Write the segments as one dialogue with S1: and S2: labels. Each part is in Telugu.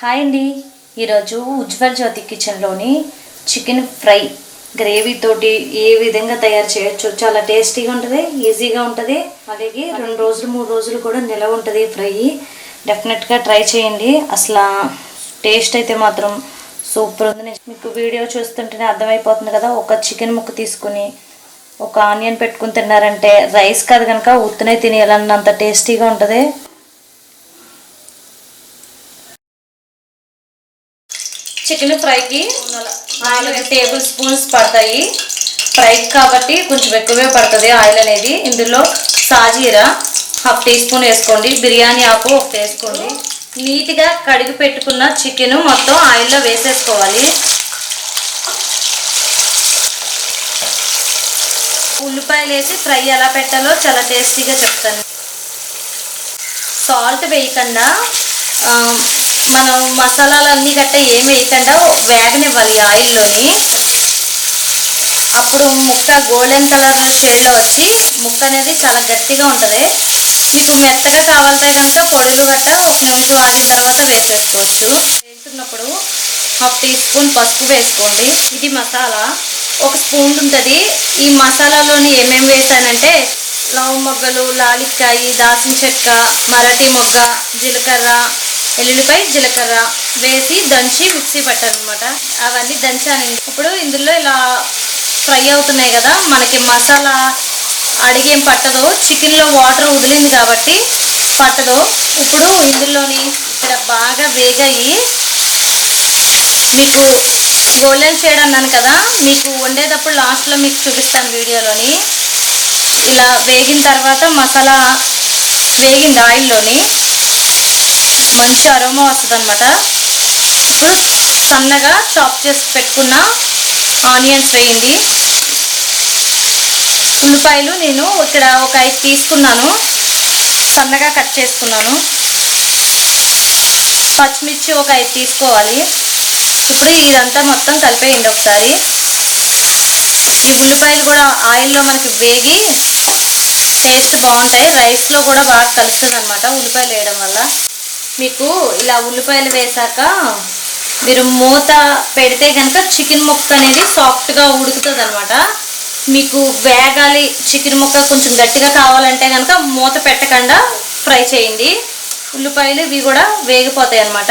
S1: హాయ్ అండి. ఈరోజు ఉజ్వల్ జ్యోతి కిచెన్లోని చికెన్ ఫ్రై. గ్రేవీతోటి ఏ విధంగా తయారు చేయొచ్చు చాలా టేస్టీగా ఉంటుంది ఈజీగా ఉంటుంది. అలాగే రెండు రోజులు మూడు రోజులు కూడా నిలవ ఉంటుంది ఫ్రై. డెఫినెట్గా ట్రై చేయండి. అసలు టేస్ట్ అయితే మాత్రం సూపర్ ఉంది. మీకు వీడియో చూస్తుంటేనే అర్థమైపోతుంది కదా ఒక చికెన్ ముక్క తీసుకుని ఒక ఆనియన్ పెట్టుకుని తిన్నారంటే రైస్ కాదు కనుక ఉత్తనే తినేయాలన్నంత టేస్టీగా ఉంటుంది. చికెన్ ఫ్రైకి నాలుగు టేబుల్ స్పూన్స్ పడతాయి. ఫ్రై కాబట్టి కొంచెం ఎక్కువే పడుతుంది ఆయిల్ అనేది. ఇందులో సాజీరా హాఫ్ టీ స్పూన్ వేసుకోండి. బిర్యానీ ఆకు ఒకటి వేసుకోండి. నీట్గా కడిగి పెట్టుకున్న చికెన్ మొత్తం ఆయిల్లో వేసేసుకోవాలి. ఉల్లిపాయలు వేసి ఫ్రై ఎలా పెట్టాలో చాలా టేస్టీగా చెప్తాను సాల్ట్ వేయకుండా మనం మసాలాలు అన్నీ గట్ట ఏం వేయకుండా వేగనివ్వాలి ఆయిల్లోని అప్పుడు ముక్క గోల్డెన్ కలర్ షేడ్లో వచ్చి ముక్క అనేది చాలా గట్టిగా ఉంటుంది. మీకు మెత్తగా కావాలంటే కనుక పొడులు గట్ట ఒక నిమిషం ఆగిన తర్వాత వేసేసుకోవచ్చు. వేస్తున్నప్పుడు హాఫ్ టీ స్పూన్ పసుపు వేసుకోండి. ఇది మసాలా. ఒక స్పూన్ ఉంటుంది. ఈ మసాలాలోని ఏమేమి వేసానంటే లవ్ మొగ్గలు లాలిక్కాయి దాసిన చెక్క మరాఠీ మొగ్గ జీలకర్ర ఎల్లుల్లిపాయ జీలకర్ర వేసి దంచి మిక్సీ పట్టానమాట అవన్నీ దంచాను ఇప్పుడు ఇందులో ఇలా ఫ్రై అవుతున్నాయి కదా మనకి మసాలా అడిగేం పట్టదు. చికెన్లో వాటర్ వదిలింది కాబట్టి పట్టదు. ఇప్పుడు ఇందులోని ఇక్కడ బాగా వేగాయి. మీకు గోల్డెన్ షేడ్ అన్నాను కదా మీకు వండేటప్పుడు లాస్ట్లో మీకు చూపిస్తాను వీడియోలోని. ఇలా వేగిన తర్వాత మసాలా వేగింది ఆయిల్లోని. మంచి అరోమా వస్తుంది అనమాట ఇప్పుడు సన్నగా చాప్ చేసి పెట్టుకున్న ఆనియన్స్ వేయండి ఉల్లిపాయలు నేను ఇక్కడ ఒక ఐదు తీసుకున్నాను. సన్నగా కట్ చేసుకున్నాను. పచ్చిమిర్చి ఒక ఐదు తీసుకోవాలి. ఇప్పుడు ఇదంతా మొత్తం కలిపేయండి ఒకసారి. ఈ ఉల్లిపాయలు కూడా ఆయిల్లో మనకి వేగి టేస్ట్ బాగుంటాయి. రైస్లో కూడా బాగా కలుస్తుంది అనమాట ఉల్లిపాయలు వేయడం వల్ల. మీకు ఇలా ఉల్లిపాయలు వేసాక మీరు మూత పెడితే కనుక చికెన్ ముక్క అనేది సాఫ్ట్గా ఉడుకుతుంది అనమాట మీకు వేగాలి చికెన్ ముక్క కొంచెం గట్టిగా కావాలంటే కనుక మూత పెట్టకుండా ఫ్రై చేయండి. ఉల్లిపాయలు ఇవి కూడా వేగిపోతాయి అనమాట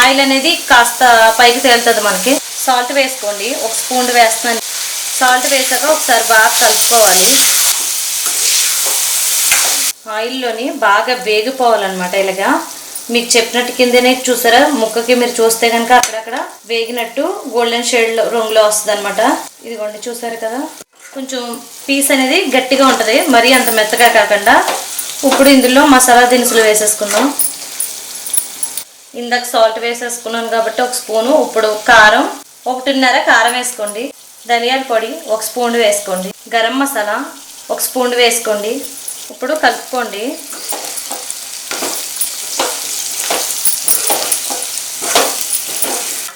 S1: ఆయిల్ అనేది కాస్త పైకి తేలుతుంది మనకి. సాల్ట్ వేసుకోండి. ఒక స్పూన్ వేస్తున్నాను. సాల్ట్ వేసాక ఒకసారి బాగా కలుపుకోవాలి. ఆయిల్లోని బాగా వేగిపోవాలన్నమాట ఇలాగా. మీకు చెప్పినట్టు కిందనే చూసారా? ముక్కకి మీరు చూస్తే కనుక అక్కడక్కడ వేగినట్టు గోల్డెన్ షేడ్ రంగులో వస్తుంది అనమాట ఇదిగోండి చూసారు కదా? కొంచెం పీస్ అనేది గట్టిగా ఉంటుంది. మరీ అంత మెత్తగా కాకుండా ఇప్పుడు ఇందులో మసాలా దినుసులు వేసేసుకుందాం. ఇందాక సాల్ట్ వేసేసుకున్నాను కాబట్టి ఒక స్పూను ఇప్పుడు కారం ఒకటిన్నర కారం వేసుకోండి. ధనియాల పొడి ఒక స్పూన్ వేసుకోండి. గరం మసాలా ఒక స్పూన్ వేసుకోండి. ఇప్పుడు కలుపుకోండి.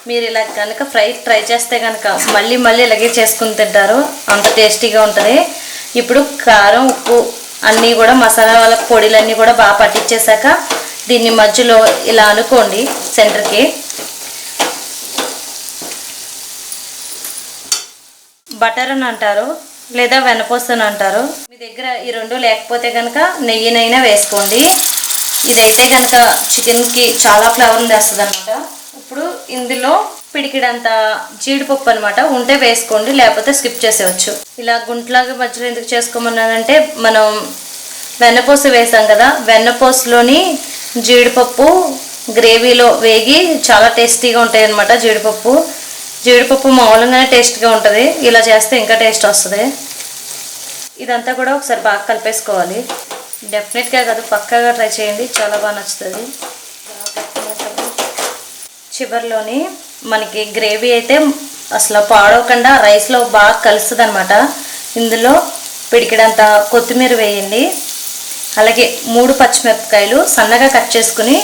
S1: మీరు ఇలా కనుక ఫ్రై ట్రై చేస్తే కనుక మళ్ళీ మళ్ళీ ఇలాగే చేసుకుని తింటారు. అంత టేస్టీగా ఉంటుంది. ఇప్పుడు కారం ఉప్పు అన్నీ కూడా మసాలా వాళ్ళ పొడిలన్నీ కూడా బాగా పట్టించేశాక దీన్ని మధ్యలో ఇలా అనుకోండి సెంటర్కి. బటర్ అని అంటారు లేదా వెనపోసని అంటారు. మీ దగ్గర ఈ రెండు లేకపోతే కనుక నెయ్యినైనా వేసుకోండి. ఇదైతే కనుక చికెన్కి చాలా ఫ్లేవర్ తెస్తుంది అనమాట ఇప్పుడు ఇందులో పిడికిడంత జీడిపప్పు అనమాట ఉంటే వేసుకోండి లేకపోతే స్కిప్ చేసేవచ్చు ఇలా గుంట్లాగా మధ్యలో ఎందుకు చేసుకోమన్నానంటే మనం వెన్నపూస వేసాం కదా వెన్నపూసలోని జీడిపప్పు గ్రేవీలో వేగి చాలా టేస్టీగా ఉంటాయి అనమాట జీడిపప్పు. జీడిపప్పు మామూలుగానే టేస్ట్గా ఉంటుంది ఇలా చేస్తే ఇంకా టేస్ట్ వస్తుంది. ఇదంతా కూడా ఒకసారి బాగా కలిపేసుకోవాలి. డెఫినెట్గా కాదు పక్కాగా ట్రై చేయండి చాలా బాగా నచ్చుతుంది. చివరిలోని మనకి గ్రేవీ అయితే అసలు పాడవకుండా రైస్లో బాగా కలుస్తుంది అనమాట ఇందులో పిడికిడంత కొత్తిమీర వేయండి. అలాగే మూడు పచ్చిమిరపకాయలు సన్నగా కట్ చేసుకుని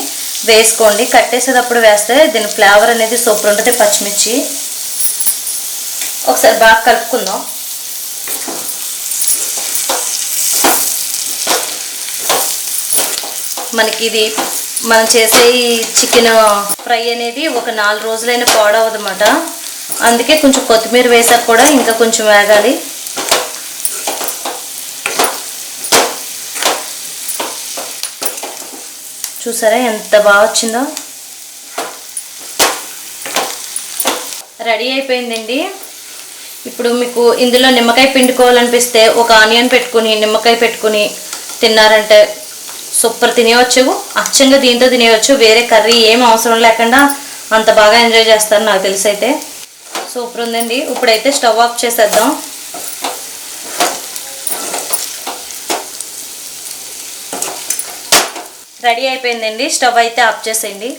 S1: వేసుకోండి. కట్టేసేటప్పుడు వేస్తే దీని ఫ్లేవర్ అనేది సూపర్ ఉంటుంది పచ్చిమిర్చి. ఒకసారి బాగా కలుపుకుందాం. మనకి ఇది మనం చేసే ఈ చికెన్ ఫ్రై అనేది ఒక నాలుగు రోజులైన పాడవదన్నమాట. అందుకే కొంచెం కొత్తిమీర వేసాక కూడా ఇంకా కొంచెం వేగాలి. చూసారా ఎంత బాగా వచ్చిందో? రెడీ అయిపోయిందండి. ఇప్పుడు మీకు ఇందులో నిమ్మకాయ పిండుకోవాలనిపిస్తే ఒక ఆనియన్ పెట్టుకుని నిమ్మకాయ పెట్టుకుని తిన్నారంటే సూపర్ తినేవచ్చు అచ్చంగా దీంతో తినేయవచ్చు వేరే కర్రీ ఏం అవసరం లేకుండా అంత బాగా ఎంజాయ్ చేస్తారు నాకు తెలిసి అయితే సూపర్ ఉందండి. ఇప్పుడైతే స్టవ్ ఆఫ్ చేసేద్దాం. రెడీ అయిపోయిందండి. స్టవ్ అయితే ఆఫ్ చేసేయండి.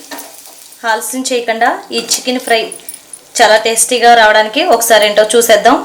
S1: ఆలస్యం చేయకుండా ఈ చికెన్ ఫ్రై చాలా టేస్టీగా రావడానికి ఒకసారి ఏంటో చూసేద్దాం.